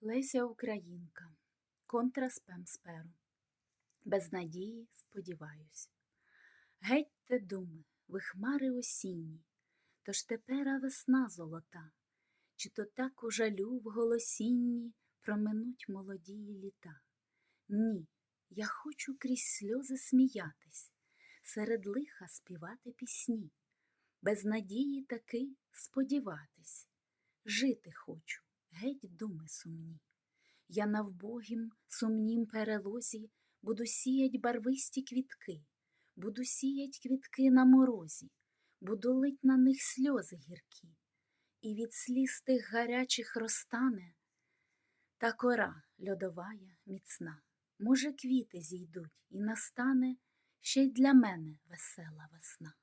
Леся Українка, контрас Пемсперу. Без надії сподіваюсь. Гетьте думи, ви хмари осінні, тож тепера весна золота, чи то так у жалю в голосінні проминуть молодії літа? Ні, я хочу крізь сльози сміятись, серед лиха співати пісні, без надії таки сподіватись, жити хочу, геть думи сумні. Я на вбогім сумнім перелозі буду сіять барвисті квітки, буду сіять квітки на морозі, буду лить на них сльози гіркі, і від сліз тих гарячих розтане та кора льодовая міцна. Може, квіти зійдуть, і настане ще й для мене весела весна.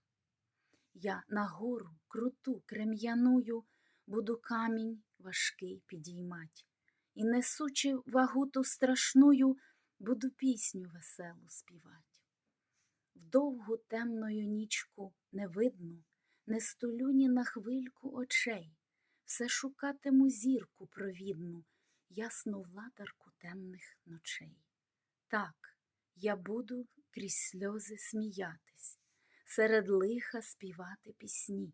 Я на гору круту крем'яную буду камінь важкий підіймать, і, несучи вагу ту страшную, буду пісню веселу співать. В довгу темною нічку не видно, не стулю ні на хвильку очей, все шукатиму зірку провідну, ясну владарку темних ночей. Так, я буду крізь сльози сміятись, серед лиха співати пісні,